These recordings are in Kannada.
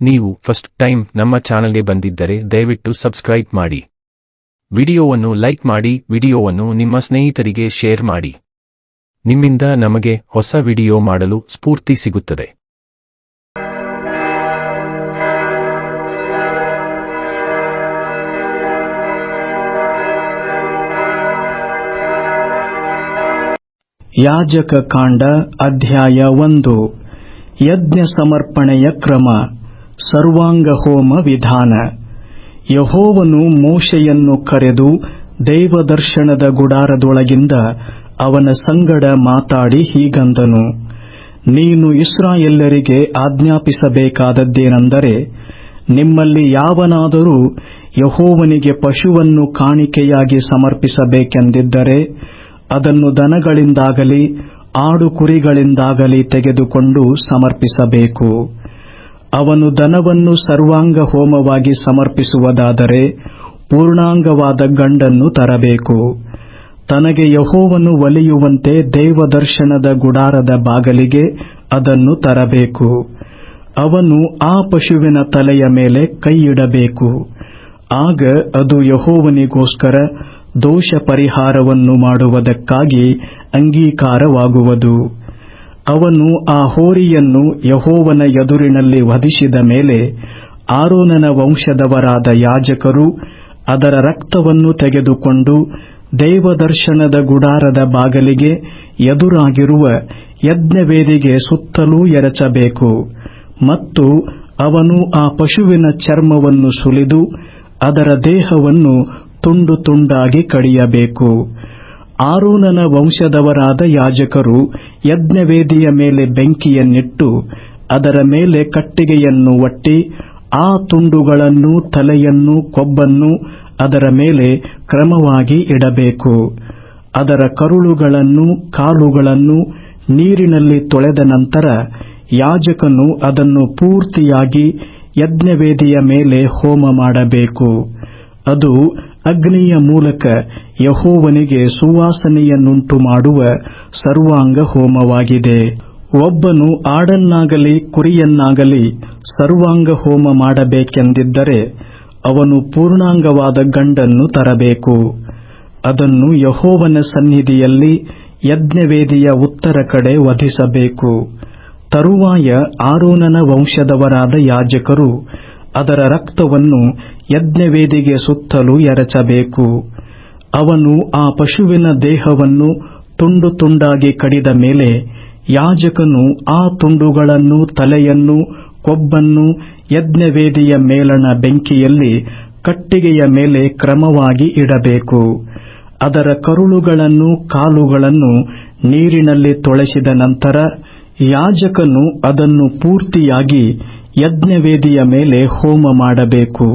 ನೀವು ಫಸ್ಟ್ ಟೈಮ್ ನಮ್ಮ ಚಾನಲ್ಗೆ ಬಂದಿದ್ದರೆ ದಯವಿಟ್ಟು ಸಬ್ಸ್ಕ್ರೈಬ್ ಮಾಡಿ. ವಿಡಿಯೋವನ್ನು ಲೈಕ್ ಮಾಡಿ, ವಿಡಿಯೋವನ್ನು ನಿಮ್ಮ ಸ್ನೇಹಿತರಿಗೆ ಶೇರ್ ಮಾಡಿ. ನಿಮ್ಮಿಂದ ನಮಗೆ ಹೊಸ ವಿಡಿಯೋ ಮಾಡಲು ಸ್ಫೂರ್ತಿ ಸಿಗುತ್ತದೆ. ಯಾಜಕ ಕಾಂಡ ಅಧ್ಯಾಯ ಒಂದು. ಯಜ್ಞ ಸಮರ್ಪಣೆಯ ಕ್ರಮ. ಸರ್ವಾಂಗ ಹೋಮ ವಿಧಾನ ಯಹೋವನು ಮೋಶೆಯನ್ನು ಕರೆದು ದೈವದರ್ಶನದ ಗುಡಾರದೊಳಗಿಂದ ಅವನ ಸಂಗಡ ಮಾತಾಡಿ ಹೀಗಂದನು, ನೀನು ಇಸ್ರಾಯೆಲ್ಲರಿಗೆ ಆಜ್ಞಾಪಿಸಬೇಕಾದದ್ದೇನೆಂದರೆ, ನಿಮ್ಮಲ್ಲಿ ಯಾವನಾದರೂ ಯಹೋವನಿಗೆ ಪಶುವನ್ನು ಕಾಣಿಕೆಯಾಗಿ ಸಮರ್ಪಿಸಬೇಕೆಂದಿದ್ದರೆ, ಅದನ್ನು ದನಗಳಿಂದಾಗಲಿ ಆಡು ಕುರಿಗಳಿಂದಾಗಲಿ ತೆಗೆದುಕೊಂಡು ಸಮರ್ಪಿಸಬೇಕು. ಅವನು ದನವನ್ನು ಸರ್ವಾಂಗ ಹೋಮವಾಗಿ ಸಮರ್ಪಿಸುವುದಾದರೆ ಪೂರ್ಣಾಂಗವಾದ ಗಂಡನ್ನು ತರಬೇಕು. ತನಗೆ ಯಹೋವನ್ನು ಒಲಿಯುವಂತೆ ದೇವದರ್ಶನದ ಗುಡಾರದ ಬಾಗಲಿಗೆ ಅದನ್ನು ತರಬೇಕು. ಅವನು ಆ ಪಶುವಿನ ತಲೆಯ ಮೇಲೆ ಕೈಯಿಡಬೇಕು. ಆಗ ಅದು ಯಹೋವನಿಗೋಸ್ಕರ ದೋಷ ಪರಿಹಾರವನ್ನು ಮಾಡುವುದಕ್ಕಾಗಿ ಅಂಗೀಕಾರವಾಗುವುದು. ಅವನು ಆ ಹೋರಿಯನ್ನು ಯಹೋವನ ಎದುರಿನಲ್ಲಿ ವಧಿಸಿದ ಮೇಲೆ ಆರೋನನ ವಂಶದವರಾದ ಯಾಜಕರು ಅದರ ರಕ್ತವನ್ನು ತೆಗೆದುಕೊಂಡು ದೇವದರ್ಶನದ ಗುಡಾರದ ಬಾಗಲಿಗೆ ಎದುರಾಗಿರುವ ಯಜ್ಞವೇದಿಗೆ ಸುತ್ತಲೂ ಎರಚಬೇಕು. ಮತ್ತು ಅವನು ಆ ಪಶುವಿನ ಚರ್ಮವನ್ನು ಸುಲಿದು ಅದರ ದೇಹವನ್ನು ತುಂಡು ತುಂಡಾಗಿ ಕಡಿಯಬೇಕು. ಆರೋನನ ವಂಶದವರಾದ ಯಾಜಕರು ಯಜ್ಞವೇದಿಯ ಮೇಲೆ ಬೆಂಕಿಯನ್ನಿಟ್ಟು ಅದರ ಮೇಲೆ ಕಟ್ಟಿಗೆಯನ್ನು ಒಟ್ಟಿ ಆ ತುಂಡುಗಳನ್ನು ತಲೆಯನ್ನು ಕೊಬ್ಬನ್ನು ಅದರ ಮೇಲೆ ಕ್ರಮವಾಗಿ ಇಡಬೇಕು. ಅದರ ಕರುಳುಗಳನ್ನು ಕಾಲುಗಳನ್ನು ನೀರಿನಲ್ಲಿ ತೊಳೆದ ನಂತರ ಯಾಜಕನು ಅದನ್ನು ಪೂರ್ತಿಯಾಗಿ ಯಜ್ಞವೇದಿಯ ಮೇಲೆ ಹೋಮ ಮಾಡಬೇಕು. ಅದು ಅಗ್ನಿಯ ಮೂಲಕ ಯಹೋವನಿಗೆ ಸುವಾಸನೆಯನ್ನುಂಟು ಮಾಡುವ ಸರ್ವಾಂಗ ಹೋಮವಾಗಿದೆ. ಒಬ್ಬನು ಆಡನ್ನಾಗಲಿ ಕುರಿಯನ್ನಾಗಲಿ ಸರ್ವಾಂಗ ಹೋಮ ಮಾಡಬೇಕೆಂದಿದ್ದರೆ ಅವನು ಪೂರ್ಣಾಂಗವಾದ ಗಂಡನ್ನು ತರಬೇಕು. ಅದನ್ನು ಯಹೋವನ ಸನ್ನಿಧಿಯಲ್ಲಿ ಯಜ್ಞವೇದಿಯ ಉತ್ತರ ಕಡೆ ವಧಿಸಬೇಕು. ತರುವಾಯ ಆರೋನನ ವಂಶದವರಾದ ಯಾಜಕರು ಅದರ ರಕ್ತವನ್ನು ಯಜ್ಞವೇದಿಗೆ ಸುತ್ತಲೂ ಎರಚಬೇಕು. ಅವನು ಆ ಪಶುವಿನ ದೇಹವನ್ನು ತುಂಡು ತುಂಡಾಗಿ ಕಡಿದ ಮೇಲೆ ಯಾಜಕನು ಆ ತುಂಡುಗಳನ್ನು ತಲೆಯನ್ನು, ಕೊಬ್ಬನ್ನು ಯಜ್ಞವೇದಿಯ ಮೇಲಣ ಬೆಂಕಿಯಲ್ಲಿ ಕಟ್ಟಿಗೆಯ ಮೇಲೆ ಕ್ರಮವಾಗಿ ಇಡಬೇಕು. ಅದರ ಕರುಳುಗಳನ್ನು, ಕಾಲುಗಳನ್ನು ನೀರಿನಲ್ಲಿ ತೊಳೆಸಿದ ನಂತರ ಯಾಜಕನು ಅದನ್ನು ಪೂರ್ತಿಯಾಗಿ ಯಜ್ಞವೇದಿಯ ಮೇಲೆ ಹೋಮ ಮಾಡಬೇಕು.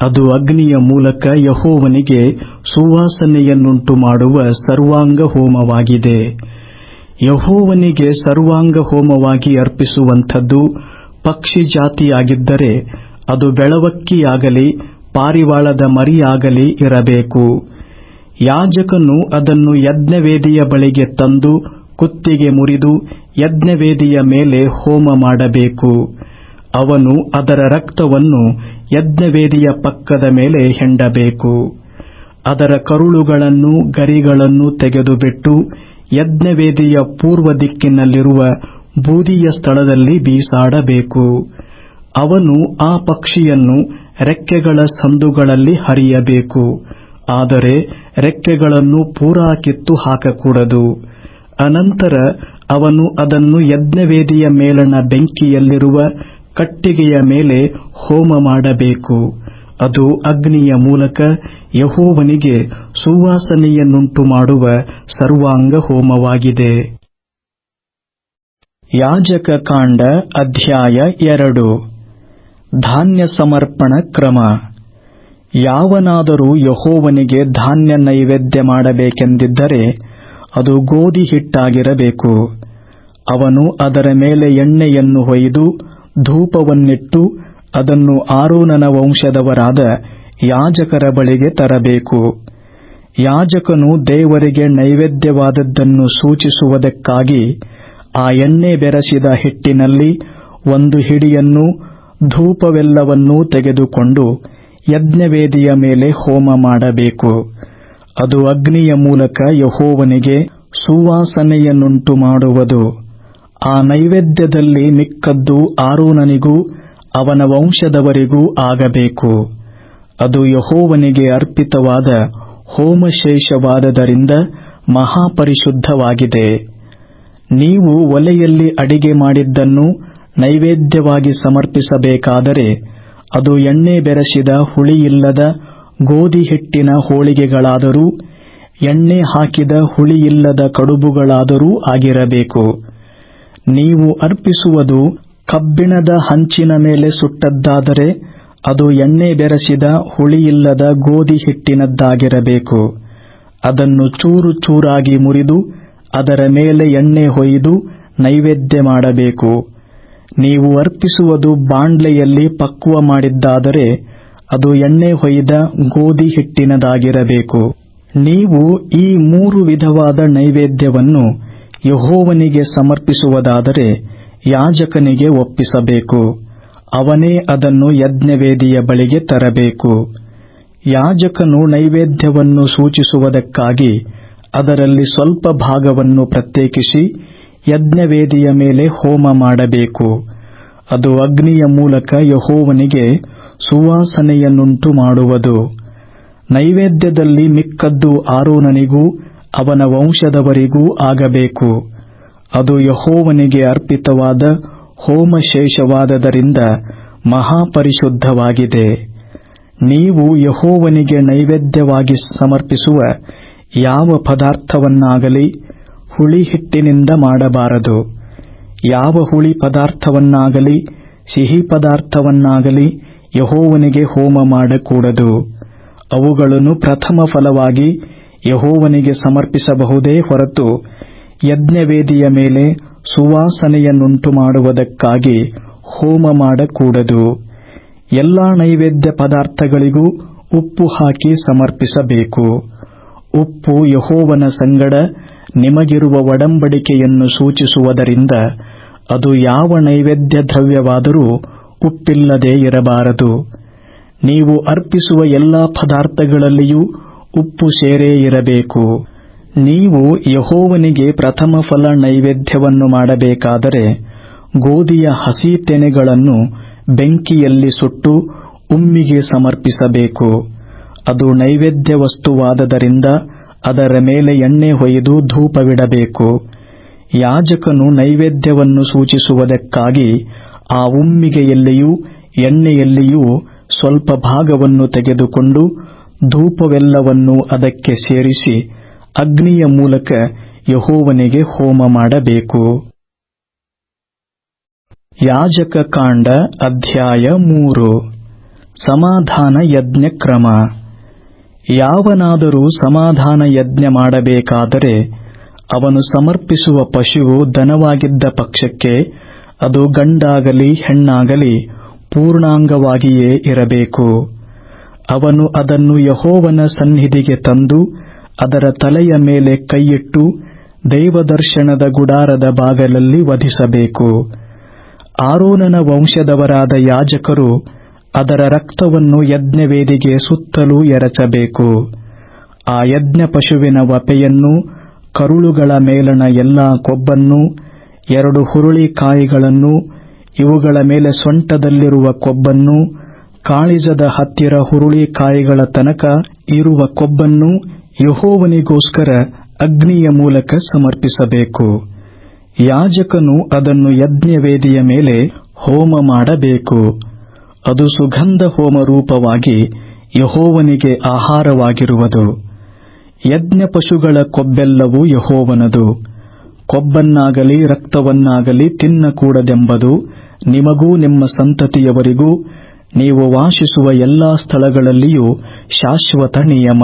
ಅದು ಅಗ್ನಿಯ ಮೂಲಕ ಯಹೋವನಿಗೆ ಸುವಾಸನೆಯನ್ನುಂಟು ಮಾಡುವ ಸರ್ವಾಂಗ ಹೋಮವಾಗಿದೆ. ಯಹೋವನಿಗೆ ಸರ್ವಾಂಗ ಹೋಮವಾಗಿ ಅರ್ಪಿಸುವಂಥದ್ದು ಪಕ್ಷಿ ಜಾತಿಯಾಗಿದ್ದರೆ ಅದು ಬೆಳವಕ್ಕಿಯಾಗಲಿ, ಪಾರಿವಾಳದ ಮರಿಯಾಗಲಿ ಇರಬೇಕು. ಯಾಜಕನು ಅದನ್ನು ಯಜ್ಞವೇದಿಯ ಬಳಿಗೆ ತಂದು ಕುತ್ತಿಗೆ ಮುರಿದು ಯಜ್ಞವೇದಿಯ ಮೇಲೆ ಹೋಮ ಮಾಡಬೇಕು. ಅವನು ಅದರ ರಕ್ತವನ್ನು ಯಜ್ಞವೇದಿಯ ಪಕ್ಕದ ಮೇಲೆ ಹೆಂಡಬೇಕು. ಅದರ ಕರುಳುಗಳನ್ನು ಗರಿಗಳನ್ನು ತೆಗೆದುಬಿಟ್ಟು ಯಜ್ಞವೇದಿಯ ಪೂರ್ವ ದಿಕ್ಕಿನಲ್ಲಿರುವ ಬೂದಿಯ ಸ್ಥಳದಲ್ಲಿ ಬೀಸಾಡಬೇಕು. ಅವನು ಆ ಪಕ್ಷಿಯನ್ನು ರೆಕ್ಕೆಗಳ ಸಂದುಗಳಲ್ಲಿ ಹರಿಯಬೇಕು. ಆದರೆ ರೆಕ್ಕೆಗಳನ್ನು ಪೂರಾ ಕಿತ್ತು ಹಾಕಕೂಡದು. ಅನಂತರ ಅವನು ಅದನ್ನು ಯಜ್ಞವೇದಿಯ ಮೇಲಣ ಬೆಂಕಿಯಲ್ಲಿರುವ ಕಟ್ಟಿಗೆಯ ಮೇಲೆ ಹೋಮ ಮಾಡಬೇಕು. ಅದು ಅಗ್ನಿಯ ಮೂಲಕ ಯಹೋವನಿಗೆ ಸುವಾಸನೆಯನ್ನುಂಟು ಮಾಡುವ ಸರ್ವಾಂಗ ಹೋಮವಾಗಿದೆ. ಯಾಜಕ ಕಾಂಡ ಅಧ್ಯಾಯ ಎರಡು. ಧಾನ್ಯ ಸಮರ್ಪಣ ಕ್ರಮ. ಯಾವನಾದರೂ ಯಹೋವನಿಗೆ ಧಾನ್ಯ ನೈವೇದ್ಯ ಮಾಡಬೇಕೆಂದಿದ್ದರೆ ಅದು ಗೋಧಿ ಹಿಟ್ಟಾಗಿರಬೇಕು ಅವನು ಅದರ ಮೇಲೆ ಎಣ್ಣೆಯನ್ನು ಹೊಯ್ದು ಧೂಪವನ್ನಿಟ್ಟು ಅದನ್ನು ಆರೋನನ ವಂಶದವರಾದ ಯಾಜಕರ ಬಳಿಗೆ ತರಬೇಕು. ಯಾಜಕನು ದೇವರಿಗೆ ನೈವೇದ್ಯವಾದದ್ದನ್ನು ಸೂಚಿಸುವುದಕ್ಕಾಗಿ ಆ ಎಣ್ಣೆ ಬೆರೆಸಿದ ಹಿಟ್ಟಿನಲ್ಲಿ ಒಂದು ಹಿಡಿಯನ್ನು ಧೂಪವೆಲ್ಲವನ್ನೂ ತೆಗೆದುಕೊಂಡು ಯಜ್ಞವೇದಿಯ ಮೇಲೆ ಹೋಮ ಮಾಡಬೇಕು. ಅದು ಅಗ್ನಿಯ ಮೂಲಕ ಯಹೋವನಿಗೆ ಸುವಾಸನೆಯನ್ನುಂಟು ಮಾಡುವುದು ಆ ನೈವೇದ್ಯದಲ್ಲಿ ಮಿಕ್ಕದ್ದು ಆರೋನನಿಗೂ, ಅವನ ವಂಶದವರಿಗೂ ಆಗಬೇಕು. ಅದು ಯಹೋವನಿಗೆ ಅರ್ಪಿತವಾದ ಹೋಮಶೇಷವಾದದರಿಂದ ಮಹಾಪರಿಶುದ್ಧವಾಗಿದೆ. ನೀವು ಒಲೆಯಲ್ಲಿ ಅಡಿಗೆ ಮಾಡಿದ್ದನ್ನು ನೈವೇದ್ಯವಾಗಿ ಸಮರ್ಪಿಸಬೇಕಾದರೆ, ಅದು ಎಣ್ಣೆ ಬೆರೆಸಿದ ಹುಳಿಯಿಲ್ಲದ ಗೋಧಿ ಹಿಟ್ಟಿನ ಹೋಳಿಗೆಗಳಾದರೂ, ಎಣ್ಣೆ ಹಾಕಿದ ಹುಳಿಯಿಲ್ಲದ ಕಡುಬುಗಳಾದರೂ ಆಗಿರಬೇಕು. ನೀವು ಅರ್ಪಿಸುವುದು ಕಬ್ಬಿಣದ ಹಂಚಿನ ಮೇಲೆ ಸುಟ್ಟದ್ದಾದರೆ ಅದು ಎಣ್ಣೆ ಬೆರೆಸಿದ ಹುಳಿಯಿಲ್ಲದ ಗೋಧಿ ಹಿಟ್ಟಿನದ್ದಾಗಿರಬೇಕು. ಅದನ್ನು ಚೂರು ಚೂರಾಗಿ ಮುರಿದು ಅದರ ಮೇಲೆ ಎಣ್ಣೆ ಹೊಯ್ದು ನೈವೇದ್ಯ ಮಾಡಬೇಕು. ನೀವು ಅರ್ಪಿಸುವುದು ಬಾಂಡ್ಲೆಯಲ್ಲಿ ಪಕ್ವ ಮಾಡಿದ್ದಾದರೆ ಅದು ಎಣ್ಣೆ ಹೊಯ್ದ ಗೋಧಿ ಹಿಟ್ಟಿನದಾಗಿರಬೇಕು. ನೀವು ಈ ಮೂರು ವಿಧವಾದ ನೈವೇದ್ಯವನ್ನು ಯಹೋವನಿಗೆ ಸಮರ್ಪಿಸುವುದಾದರೆ ಯಾಜಕನಿಗೆ ಒಪ್ಪಿಸಬೇಕು. ಅವನೇ ಅದನ್ನು ಯಜ್ಞವೇದಿಯ ಬಳಿಗೆ ತರಬೇಕು. ಯಾಜಕನು ನೈವೇದ್ಯವನ್ನು ಸೂಚಿಸುವುದಕ್ಕಾಗಿ ಅದರಲ್ಲಿ ಸ್ವಲ್ಪ ಭಾಗವನ್ನು ಪ್ರತ್ಯೇಕಿಸಿ ಯಜ್ಞವೇದಿಯ ಮೇಲೆ ಹೋಮ ಮಾಡಬೇಕು. ಅದು ಅಗ್ನಿಯ ಮೂಲಕ ಯಹೋವನಿಗೆ ಸುವಾಸನೆಯನ್ನುಂಟು ಮಾಡುವುದು ನೈವೇದ್ಯದಲ್ಲಿ ಮಿಕ್ಕದ್ದು ಆರೋನನಿಗೂ ಅವನ ವಂಶದವರಿಗೂ ಆಗಬೇಕು. ಅದು ಯಹೋವನಿಗೆ ಅರ್ಪಿತವಾದ ಹೋಮಶೇಷವಾದದರಿಂದ ಮಹಾಪರಿಶುದ್ಧವಾಗಿದೆ. ನೀವು ಯಹೋವನಿಗೆ ನೈವೇದ್ಯವಾಗಿ ಸಮರ್ಪಿಸುವ ಯಾವ ಪದಾರ್ಥವನ್ನಾಗಲಿ ಹುಳಿ ಹಿಟ್ಟಿನಿಂದ ಮಾಡಬಾರದು. ಯಾವ ಹುಳಿ ಪದಾರ್ಥವನ್ನಾಗಲಿ ಸಿಹಿ ಪದಾರ್ಥವನ್ನಾಗಲಿ ಯಹೋವನಿಗೆ ಹೋಮ ಮಾಡಕೂಡದು. ಅವುಗಳನ್ನು ಪ್ರಥಮ ಫಲವಾಗಿ ಯಹೋವನಿಗೆ ಸಮರ್ಪಿಸಬಹುದೇ ಹೊರತು ಯಜ್ಞವೇದಿಯ ಮೇಲೆ ಸುವಾಸನೆಯನ್ನುಂಟು ಮಾಡುವುದಕ್ಕಾಗಿ ಹೋಮ ಮಾಡಕೂಡದು ಎಲ್ಲಾ ನೈವೇದ್ಯ ಪದಾರ್ಥಗಳಿಗೂ ಉಪ್ಪು ಹಾಕಿ ಸಮರ್ಪಿಸಬೇಕು. ಉಪ್ಪು ಯಹೋವನ ಸಂಗಡ ನಿಮಗಿರುವ ಒಡಂಬಡಿಕೆಯನ್ನು ಸೂಚಿಸುವುದರಿಂದ ಅದು ಯಾವ ನೈವೇದ್ಯ ದ್ರವ್ಯವಾದರೂ ಉಪ್ಪಿಲ್ಲದೆ ಇರಬಾರದು. ನೀವು ಅರ್ಪಿಸುವ ಎಲ್ಲಾ ಪದಾರ್ಥಗಳಲ್ಲಿಯೂ ಉಪ್ಪು ಸೇರೇ ಇರಬೇಕು. ನೀವು ಯಹೋವನಿಗೆ ಪ್ರಥಮ ಫಲ ನೈವೇದ್ಯವನ್ನು ಮಾಡಬೇಕಾದರೆ ಗೋಧಿಯ ಹಸಿ ತೆನೆಗಳನ್ನು ಬೆಂಕಿಯಲ್ಲಿ ಸುಟ್ಟು ಉಮ್ಮಿಗೆ ಸಮರ್ಪಿಸಬೇಕು. ಅದು ನೈವೇದ್ಯ ವಸ್ತುವಾದದರಿಂದ ಅದರ ಮೇಲೆ ಎಣ್ಣೆ ಹೊಯ್ದು ಧೂಪವಿಡಬೇಕು. ಯಾಜಕನು ನೈವೇದ್ಯವನ್ನು ಸೂಚಿಸುವುದಕ್ಕಾಗಿ ಆ ಉಮ್ಮಿಗೆಯಲ್ಲಿಯೂ ಎಣ್ಣೆಯಲ್ಲಿಯೂ ಸ್ವಲ್ಪ ಭಾಗವನ್ನು ತೆಗೆದುಕೊಂಡು ಧೂಪವೆಲ್ಲವನ್ನೂ ಅದಕ್ಕೆ ಸೇರಿಸಿ ಅಗ್ನಿಯ ಮೂಲಕ ಯಹೋವನಿಗೆ ಹೋಮ ಮಾಡಬೇಕು. ಯಾಜಕ ಕಾಂಡ ಅಧ್ಯಾಯ ಮೂರು. ಸಮಾಧಾನ ಯಜ್ಞ ಕ್ರಮ. ಯಾವನಾದರೂ ಸಮಾಧಾನ ಯಜ್ಞ ಮಾಡಬೇಕಾದರೆ ಅವನು ಸಮರ್ಪಿಸುವ ಪಶುವು ದನವಾಗಿದ್ದ ಪಕ್ಷಕ್ಕೆ ಅದು ಗಂಡಾಗಲಿ ಹೆಣ್ಣಾಗಲಿ ಪೂರ್ಣಾಂಗವಾಗಿಯೇ ಇರಬೇಕು. ಅವನು ಅದನ್ನು ಯಹೋವನ ಸನ್ನಿಧಿಗೆ ತಂದು ಅದರ ತಲೆಯ ಮೇಲೆ ಕೈಯಿಟ್ಟು ದೈವದರ್ಶನದ ಗುಡಾರದ ಬಾಗಲಲ್ಲಿ ವಧಿಸಬೇಕು. ಆರೋನನ ವಂಶದವರಾದ ಯಾಜಕರು ಅದರ ರಕ್ತವನ್ನು ಯಜ್ಞವೇದಿಗೆ ಸುತ್ತಲೂ ಎರಚಬೇಕು. ಆ ಯಜ್ಞ ಪಶುವಿನ ವಪೆಯನ್ನು, ಕರುಳುಗಳ ಮೇಲಣ ಎಲ್ಲಾ ಕೊಬ್ಬನ್ನು, ಎರಡು ಹುರುಳಿಕಾಯಿಗಳನ್ನು ಇವುಗಳ ಮೇಲೆ ಸೊಂಟದಲ್ಲಿರುವ ಕೊಬ್ಬನ್ನು ಕಾಳಿಜದ ಹತ್ತಿರ ಹುರುಳಿಕಾಯಿಗಳ ತನಕ ಇರುವ ಕೊಬ್ಬನ್ನು ಯಹೋವನಿಗೋಸ್ಕರ ಅಗ್ನಿಯ ಮೂಲಕ ಸಮರ್ಪಿಸಬೇಕು. ಯಾಜಕನು ಅದನ್ನು ಯಜ್ಞವೇದಿಯ ಮೇಲೆ ಹೋಮ ಮಾಡಬೇಕು. ಅದು ಸುಗಂಧ ಹೋಮ ರೂಪವಾಗಿ ಯಹೋವನಿಗೆ ಆಹಾರವಾಗಿರುವುದು. ಯಜ್ಞ ಪಶುಗಳ ಕೊಬ್ಬೆಲ್ಲವೂ ಯಹೋವನದು. ಕೊಬ್ಬನ್ನಾಗಲಿ ರಕ್ತವನ್ನಾಗಲಿ ತಿನ್ನಕೂಡದೆಂಬುದು ನಿಮಗೂ ನಿಮ್ಮ ಸಂತತಿಯವರಿಗೂ ನೀವು ವಾಸಿಸುವ ಎಲ್ಲಾ ಸ್ಥಳಗಳಲ್ಲಿಯೂ ಶಾಶ್ವತ ನಿಯಮ.